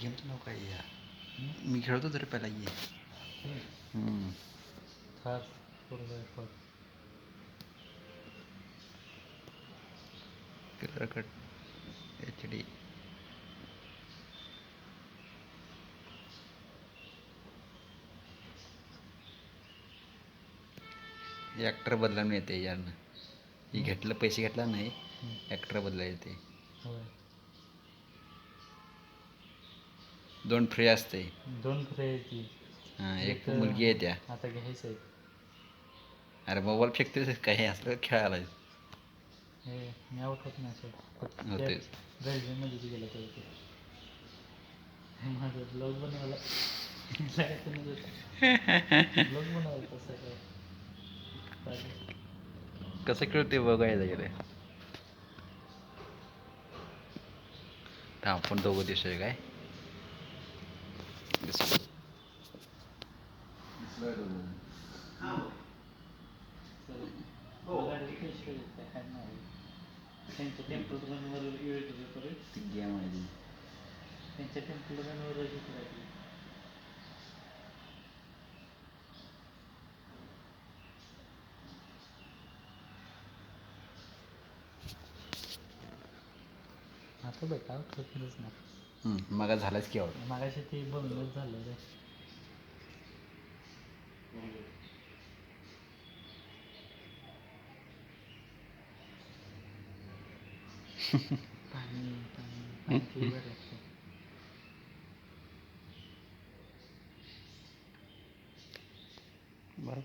गेमचं नाव काय आहे या मी खेळतो तरी पहिला ये हम्म. Thar four by four colour cut H actor बदलायला मिळते यानं हे घेतलं पैसे घेतला नाही ॲक्टर बदलायला येते. दोन फ्री असते दोन फ्रे ती. हां एक मुलगी आहे त्या. आता घ्यायचं अरे मोबाईल फेकते काही असलं खेळायला मी आउट होत नाही गेलं तर माझं ब्लॉग बनवायला. ब्लॉग बनवायला कसं काय चालेल. कसं खेळते बघायला गेले हा आपण दोघं दिसतोय काय? काय नाही त्यांच्या टेम्पल रनवर. त्यांच्या टेम्पल रनवर आता बेटा होतच ना हम्म, मग झालंच की आवड मागाशी ते बंदच झालं रे. पाणी पाणी पाणी पिऊ बरं लागतं. बरं.